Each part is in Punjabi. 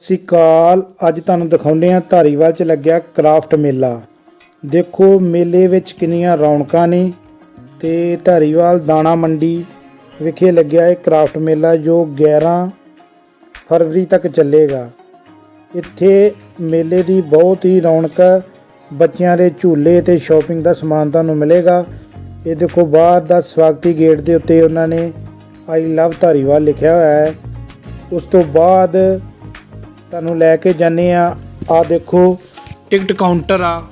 ਸਤਿ ਸ਼੍ਰੀ ਅਕਾਲ। ਅੱਜ ਤੁਹਾਨੂੰ ਦਿਖਾਉਂਦੇ ਹਾਂ ਧਾਰੀਵਾਲ 'ਚ ਲੱਗਿਆ ਕਰਾਫਟ ਮੇਲਾ। ਦੇਖੋ ਮੇਲੇ ਵਿੱਚ ਕਿੰਨੀਆਂ ਰੌਣਕਾਂ ਨੇ ਤੇ ਧਾਰੀਵਾਲ ਦਾਣਾ ਮੰਡੀ ਵਿਖੇ ਲੱਗਿਆ ਇਹ ਕਰਾਫਟ ਮੇਲਾ ਜੋ 11 ਫਰਵਰੀ ਤੱਕ ਚੱਲੇਗਾ। ਇੱਥੇ ਮੇਲੇ ਦੀ ਬਹੁਤ ਹੀ ਰੌਣਕ ਬੱਚਿਆਂ ਦੇ ਝੂਲੇ ਤੇ ਸ਼ਾਪਿੰਗ ਦਾ ਸਮਾਨ ਤੁਹਾਨੂੰ ਮਿਲੇਗਾ। ਇਹ ਦੇਖੋ ਬਾਹਰ ਦਾ ਸਵਾਗਤੀ ਗੇਟ ਦੇ ਉੱਤੇ ਉਹਨਾਂ ਨੇ ਆਈ ਲਵ ਧਾਰੀਵਾਲ ਲਿਖਿਆ ਹੋਇਆ ਹੈ। ਉਸ ਤੋਂ ਬਾਅਦ ਤੁਹਾਨੂੰ ਲੈ ਕੇ ਜਾਂਦੇ ਆ ਆ ਦੇਖੋ, ਟਿਕਟ ਕਾਊਂਟਰ ਆ।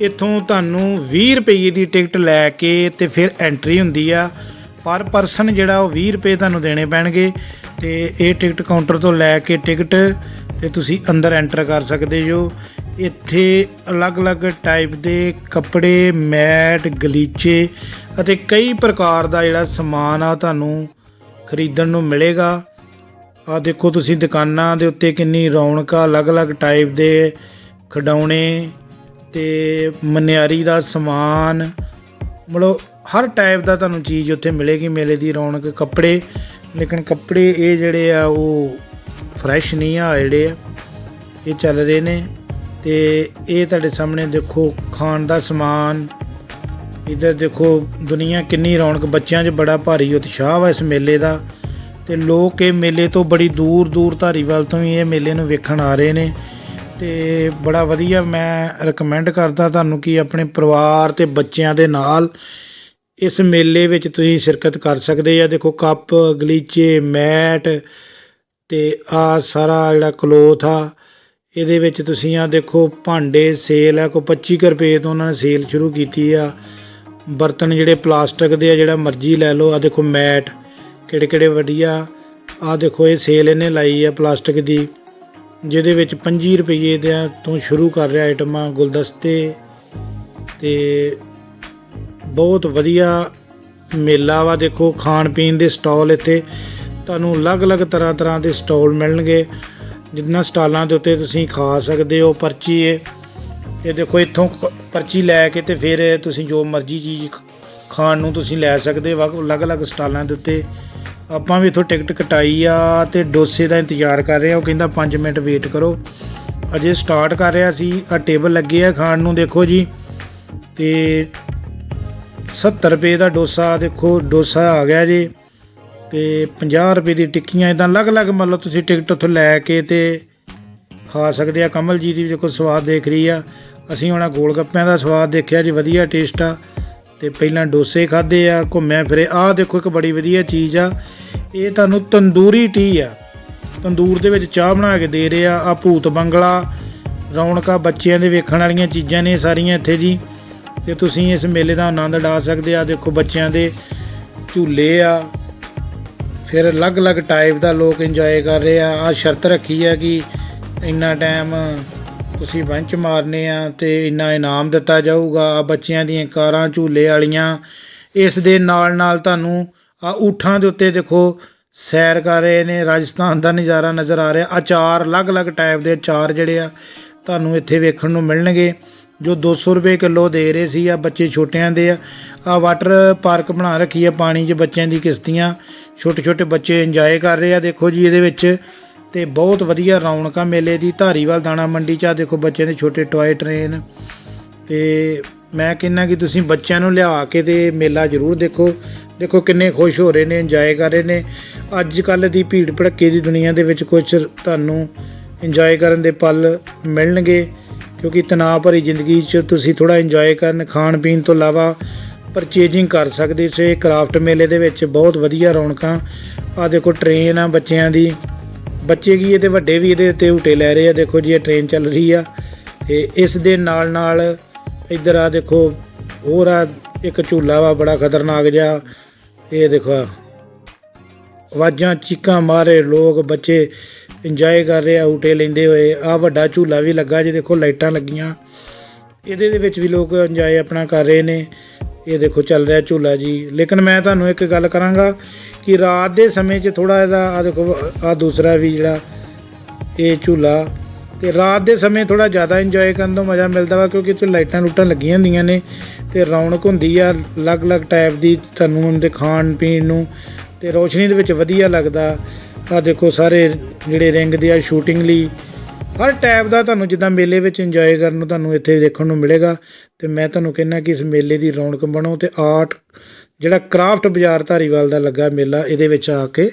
ਇੱਥੋਂ ਤੁਹਾਨੂੰ 20 ਰੁਪਏ ਦੀ ਟਿਕਟ ਲੈ ਕੇ ਤੇ ਫਿਰ ਐਂਟਰੀ ਹੁੰਦੀ ਆ। ਪਰ ਪਰਸਨ ਜਿਹੜਾ ਉਹ 20 ਰੁਪਏ ਤੁਹਾਨੂੰ ਦੇਣੇ ਪੈਣਗੇ ਤੇ ਇਹ ਟਿਕਟ ਕਾਊਂਟਰ ਤੋਂ ਲੈ ਕੇ ਟਿਕਟ ਤੇ ਤੁਸੀਂ ਅੰਦਰ ਐਂਟਰ ਕਰ ਸਕਦੇ ਜੋ ਇੱਥੇ ਅਲੱਗ-ਅਲੱਗ ਟਾਈਪ ਦੇ ਕੱਪੜੇ, ਮੈਟ, ਗਲੀਚੇ ਅਤੇ ਕਈ ਪ੍ਰਕਾਰ ਦਾ ਜਿਹੜਾ ਸਮਾਨ ਆ ਤੁਹਾਨੂੰ ਖਰੀਦਣ ਨੂੰ ਮਿਲੇਗਾ। ਆ ਦੇਖੋ ਤੁਸੀਂ ਦੁਕਾਨਾਂ ਦੇ ਉੱਤੇ ਕਿੰਨੀ ਰੌਣਕ ਆ, ਅਲੱਗ-ਅਲੱਗ ਟਾਈਪ ਦੇ ਖਿਡੌਣੇ ਤੇ ਮਨਿਆਰੀ ਦਾ ਸਮਾਨ। ਮਤਲਬ ਹਰ ਟਾਈਪ ਦਾ ਤੁਹਾਨੂੰ ਚੀਜ਼ ਉੱਥੇ ਮਿਲੇਗੀ, ਮੇਲੇ ਦੀ ਰੌਣਕ, ਕੱਪੜੇ। ਲੇਕਿਨ ਕੱਪੜੇ ਇਹ ਜਿਹੜੇ ਆ, ਉਹ ਫਰੈਸ਼ ਨਹੀਂ ਆ, ਜਿਹੜੇ ਆ, ਇਹ ਚੱਲ ਰਹੇ ਨੇ। ਤੇ ਇਹ ਤੁਹਾਡੇ ਸਾਹਮਣੇ ਦੇਖੋ, ਖਾਣ ਦਾ ਸਮਾਨ। ਇਧਰ ਦੇਖੋ, ਦੁਨੀਆ ਕਿੰਨੀ ਰੌਣਕ, ਬੱਚਿਆਂ 'ਚ ਬੜਾ ਭਾਰੀ ਉਤਸ਼ਾਹ ਵਾ ਇਸ ਮੇਲੇ ਦਾ। ਤੇ ਲੋਕ ਇਹ ਮੇਲੇ ਤੋਂ ਬੜੀ ਦੂਰ ਦੂਰ ਧਾਰੀਵਾਲ ਤੋਂ ਹੀ ਇਹ ਮੇਲੇ ਨੂੰ ਵੇਖਣ ਆ ਰਹੇ ਨੇ। ਤੇ ਬੜਾ ਵਧੀਆ ਮੈਂ ਰეკਮੈਂਡ ਕਰਦਾ ਤੁਹਾਨੂੰ ਕਿ ਆਪਣੇ ਪਰਿਵਾਰ ਤੇ ਬੱਚਿਆਂ ਦੇ ਨਾਲ ਇਸ ਮੇਲੇ ਵਿੱਚ ਤੁਸੀਂ ਸ਼ਿਰਕਤ ਕਰ ਸਕਦੇ ਆ। ਦੇਖੋ ਕੱਪ, ਗਲੀਚੇ, ਮੈਟ ਤੇ ਆ ਸਾਰਾ ਜਿਹੜਾ ਕਲੋਥ ਆ, ਇਹਦੇ ਵਿੱਚ ਤੁਸੀਂ ਆ ਦੇਖੋ ਭਾਂਡੇ ਸੇਲ ਆ ਕੋ 25 ਕੁ ਰੁਪਏ ਤੋਂ ਉਹਨਾਂ ਨੇ ਸੇਲ ਸ਼ੁਰੂ ਕੀਤੀ ਆ। ਬਰਤਨ ਜਿਹੜੇ ਪਲਾਸਟਿਕ ਦੇ ਆ, ਜਿਹੜਾ ਮਰਜ਼ੀ ਲੈ ਲਓ, ਆ ਦੇਖੋ ਮੈਟ ਕਿਹੜੇ ਕਿਹੜੇ ਵਧੀਆ। ਆ ਦੇਖੋ, ਇਹ ਸੇਲ ਇਹਨੇ ਲਾਈ ਹੈ ਪਲਾਸਟਿਕ ਦੀ, ਜਿਹਦੇ ਵਿੱਚ 25 ਰੁਪਏ ਦੇ ਤੋਂ ਸ਼ੁਰੂ ਕਰ ਰਿਹਾ ਆਈਟਮਾਂ ਗੁਲਦਸਤੇ। ਤੇ ਬਹੁਤ ਵਧੀਆ ਮੇਲਾ ਵਾ, ਦੇਖੋ, ਖਾਣ ਪੀਣ ਦੇ ਸਟਾਲ ਇੱਥੇ। ਤੁਹਾਨੂੰ ਅਲੱਗ-ਅਲੱਗ ਤਰ੍ਹਾਂ ਤਰ੍ਹਾਂ ਦੇ ਸਟਾਲ ਮਿਲਣਗੇ, ਜਿੰਨਾ ਸਟਾਲਾਂ ਦੇ ਉੱਤੇ ਤੁਸੀਂ ਖਾ ਸਕਦੇ ਹੋ, ਪਰਚੀ ਹੈ ਇਹ ਦੇਖੋ, ਇੱਥੋਂ ਪਰਚੀ ਲੈ ਕੇ ਤੇ ਫਿਰ ਤੁਸੀਂ ਜੋ ਮਰਜ਼ੀ ਚੀਜ਼ ਖਾਣ ਨੂੰ ਤੁਸੀਂ ਲੈ ਸਕਦੇ ਹੋ ਅਲੱਗ-ਅਲੱਗ ਸਟਾਲਾਂ ਦੇ ਉੱਤੇ। ਆਪਾਂ ਵੀ ਇੱਥੋਂ ਟਿਕਟ ਕਟਾਈ ਆ ਤੇ ਡੋਸੇ ਦਾ ਇੰਤਜ਼ਾਰ ਕਰ ਰਹੇ ਆ। ਉਹ ਕਹਿੰਦਾ 5 ਮਿੰਟ ਵੇਟ ਕਰੋ। ਅਜੇ ਸਟਾਰਟ ਕਰ ਰਿਹਾ ਸੀ, ਆ ਟੇਬਲ ਲੱਗੇ ਆ ਖਾਣ ਨੂੰ, ਦੇਖੋ ਜੀ। ਤੇ 70 ਰੁਪਏ ਦਾ ਡੋਸਾ, ਦੇਖੋ, ਡੋਸਾ ਆ ਗਿਆ ਜੀ। ਤੇ 50 ਰੁਪਏ ਦੀ ਟਿੱਕੀਆਂ ਇਦਾਂ ਅਲੱਗ-ਅਲੱਗ ਮਤਲਬ ਤੁਸੀਂ ਟਿਕਟ ਉੱਥੋਂ ਲੈ ਕੇ ਤੇ ਖਾ ਸਕਦੇ ਆ। ਕਮਲ ਜੀ ਦੀ ਦੇਖੋ ਸਵਾਦ ਦੇਖ ਰਹੀ ਆ। ਅਸੀਂ ਹੁਣ ਗੋਲ ਗੱਪਿਆਂ ਦਾ ਸਵਾਦ ਦੇਖਿਆ ਜੀ, ਵਧੀਆ ਟੇਸਟ ਆ। ਤੇ ਪਹਿਲਾਂ ਡੋਸੇ ਖਾਦੇ ਆ, ਘੁੰਮਿਆ ਫਿਰੇ। ਆਹ ਦੇਖੋ, ਇੱਕ ਬੜੀ ਵਧੀਆ ਚੀਜ਼ ਆ। ਇਹ ਤੁਹਾਨੂੰ ਤੰਦੂਰੀ ਟੀ ਆ। ਤੰਦੂਰ ਦੇ ਵਿੱਚ ਚਾਹ ਬਣਾ ਕੇ ਦੇ ਰਹੇ ਆ। ਆ ਭੂਤ ਬੰਗਲਾ, ਰੌਣਕਾਂ ਬੱਚਿਆਂ ਦੇ ਵੇਖਣ ਵਾਲੀਆਂ ਚੀਜ਼ਾਂ ਨੇ ਸਾਰੀਆਂ ਇੱਥੇ ਜੀ। ਤੇ ਤੁਸੀਂ ਇਸ ਮੇਲੇ ਦਾ ਆਨੰਦ ਡਾ ਸਕਦੇ ਆ। ਦੇਖੋ, ਬੱਚਿਆਂ ਦੇ ਝੂਲੇ ਆ। ਫਿਰ ਅਲੱਗ-ਅਲੱਗ ਟਾਈਪ ਦਾ ਲੋਕ ਇੰਜੋਏ ਕਰ ਰਹੇ ਆ। ਆ ਸ਼ਰਤ ਰੱਖੀ ਆ ਕਿ ਇੰਨਾ ਟਾਈਮ ਤੁਸੀਂ ਬੰਚ ਮਾਰਨੇ ਆ ਤੇ ਇੰਨਾ ਇਨਾਮ ਦਿੱਤਾ ਜਾਊਗਾ। ਆ ਬੱਚਿਆਂ ਦੀਆਂ ਕਾਰਾਂ, ਝੂਲੇ ਵਾਲੀਆਂ, ਇਸ ਦੇ ਨਾਲ ਨਾਲ ਤੁਹਾਨੂੰ ਆ ਊਠਾਂ ਦੇ ਉੱਤੇ ਦੇਖੋ, ਸੈਰ ਕਰ ਰਹੇ ਨੇ, ਰਾਜਸਥਾਨ ਦਾ ਨਜ਼ਾਰਾ ਨਜ਼ਰ ਆ ਰਿਹਾ। ਅਚਾਰ, ਅਲੱਗ-ਅਲੱਗ ਟਾਈਪ ਦੇ ਅਚਾਰ ਜਿਹੜੇ ਆ, ਤੁਹਾਨੂੰ ਇੱਥੇ ਵੇਖਣ ਨੂੰ ਮਿਲਣਗੇ। ਜੋ 200 ਰੁਪਏ ਕਿਲੋ ਦੇ ਰਹੇ ਸੀ, ਆ ਬੱਚੇ ਛੋਟਿਆਂ ਦੇ ਆ। ਆ ਵਾਟਰ ਪਾਰਕ ਬਣਾ ਰੱਖੀ ਆ, ਪਾਣੀ 'ਚ ਬੱਚਿਆਂ ਦੀ ਕਿਸ਼ਤੀਆਂ। ਛੋਟੇ ਛੋਟੇ ਬੱਚੇ ਇੰਜੋਏ ਕਰ ਰਹੇ ਆ। ਦੇਖੋ ਜੀ, ਇਹਦੇ ਵਿੱਚ ਤੇ ਬਹੁਤ ਵਧੀਆ ਰੌਣਕਾਂ ਮੇਲੇ ਦੀ। ਧਾਰੀਵਾਲ ਦਾਣਾ ਮੰਡੀ 'ਚ ਆ ਦੇਖੋ ਬੱਚਿਆਂ ਦੇ ਛੋਟੇ ਟੌਏ ਟ੍ਰੇਨ ਤੇ ਮੈਂ ਕਹਿੰਨਾ ਕਿ ਤੁਸੀਂ ਬੱਚਿਆਂ ਨੂੰ ਲਿਆ ਕੇ ਤੇ ਮੇਲਾ ਜ਼ਰੂਰ ਦੇਖੋ। ਦੇਖੋ ਕਿੰਨੇ ਖੁਸ਼ ਹੋ ਰਹੇ ਨੇ ਇੰਜੋਏ ਕਰ ਰਹੇ ਨੇ। ਅੱਜ ਕੱਲ ਦੀ ਭੀੜ ਭੜੱਕੇ ਦੀ ਦੁਨੀਆ ਦੇ ਵਿੱਚ ਕੁਝ ਤੁਹਾਨੂੰ ਇੰਜੋਏ ਕਰਨ ਦੇ ਪਲ ਮਿਲਣਗੇ। ਕਿਉਂਕਿ ਤਣਾਅ ਭਰੀ ਜ਼ਿੰਦਗੀ 'ਚ ਤੁਸੀਂ ਥੋੜਾ ਇੰਜੋਏ ਕਰਨ ਖਾਣ ਪੀਣ ਤੋਂ ਇਲਾਵਾ ਪਰਚੇਜਿੰਗ ਕਰ ਸਕਦੇ ਸੋ ਕਰਾਫਟ ਮੇਲੇ ਦੇ ਵਿੱਚ ਬਹੁਤ ਵਧੀਆ ਰੌਣਕਾਂ। ਆ ਦੇਖੋ ਟ੍ਰੇਨ ਆ ਬੱਚਿਆਂ ਦੀ। ਬੱਚੇ ਕੀ ਇਹਦੇ ਵੱਡੇ ਵੀ ਇਹਦੇ ਉੱਤੇ ਝੂਟੇ ਲੈ ਰਹੇ ਆ, ਦੇਖੋ ਜੀ ਇਹ ਟ੍ਰੇਨ ਚੱਲ ਰਹੀ ਆ। ਤੇ ਇਸ ਦੇ ਨਾਲ ਨਾਲ ਇੱਧਰ ਆ ਦੇਖੋ, ਹੋਰ ਆ ਇੱਕ ਝੂਲਾ ਵਾ ਬੜਾ ਖਤਰਨਾਕ ਜਿਹਾ। ਇਹ ਦੇਖੋ ਆਹ ਆਵਾਜ਼ਾਂ ਚੀਕਾਂ ਮਾਰੇ ਲੋਕ, ਬੱਚੇ ਇੰਜੋਏ ਕਰ ਰਹੇ ਆ, ਊਟੇ ਲੈਂਦੇ ਹੋਏ। ਆ ਵੱਡਾ ਝੂਲਾ ਵੀ ਲੱਗਾ ਜੀ, ਦੇਖੋ ਲਾਈਟਾਂ ਲੱਗੀਆਂ। ਇਹਦੇ ਦੇ ਵਿੱਚ ਵੀ ਲੋਕ ਇੰਜੋਏ ਆਪਣਾ ਕਰ ਰਹੇ ਨੇ। ਇਹ ਦੇਖੋ ਚੱਲ ਰਿਹਾ ਝੂਲਾ ਜੀ। ਲੇਕਿਨ ਮੈਂ ਤੁਹਾਨੂੰ ਇੱਕ ਗੱਲ ਕਰਾਂਗਾ ਕਿ ਰਾਤ ਦੇ ਸਮੇਂ 'ਚ ਥੋੜਾ ਇਹਦਾ ਆ ਦੇਖੋ ਆ ਦੂਸਰਾ ਵੀ ਜਿਹੜਾ ਇਹ ਝੂਲਾ, ਤੇ ਰਾਤ ਦੇ ਸਮੇਂ ਥੋੜਾ ਜ਼ਿਆਦਾ ਇੰਜੋਏ ਕਰਨ ਤੋਂ ਮਜ਼ਾ ਮਿਲਦਾ ਵਾ ਕਿਉਂਕਿ ਇੱਥੇ ਲਾਈਟਾਂ ਲੂਟਾਂ ਲੱਗੀਆਂ ਹੁੰਦੀਆਂ ਨੇ ਤੇ ਰੌਣਕ ਹੁੰਦੀ ਆ, ਅਲੱਗ-ਅਲੱਗ ਟਾਈਪ ਦੀ ਤੁਹਾਨੂੰ ਉਹਦੇ ਖਾਣ ਪੀਣ ਨੂੰ ਤੇ ਰੋਸ਼ਨੀ ਦੇ ਵਿੱਚ ਵਧੀਆ ਲੱਗਦਾ। ਆ ਦੇਖੋ ਸਾਰੇ ਜਿਹੜੇ ਰਿੰਗ ਦੇ ਆ ਸ਼ੂਟਿੰਗ ਲਈ ਹਰ ਟਾਈਪ ਦਾ ਤੁਹਾਨੂੰ ਜਿੱਦਾਂ ਮੇਲੇ ਵਿੱਚ ਇੰਜੋਏ ਕਰਨ ਨੂੰ ਤੁਹਾਨੂੰ ਇੱਥੇ ਦੇਖਣ ਨੂੰ ਮਿਲੇਗਾ ਤੇ ਮੈਂ ਤੁਹਾਨੂੰ ਕਹਿੰਦਾ ਕਿ ਇਸ ਮੇਲੇ ਦੀ ਰੌਣਕ ਬਣੋ ਤੇ ਆਰਟ ਜਿਹੜਾ ਕਰਾਫਟ ਬਾਜ਼ਾਰ ਧਾਰੀਵਾਲ ਦਾ ਲੱਗਾ ਮੇਲਾ ਇਹਦੇ ਵਿੱਚ ਆ ਕੇ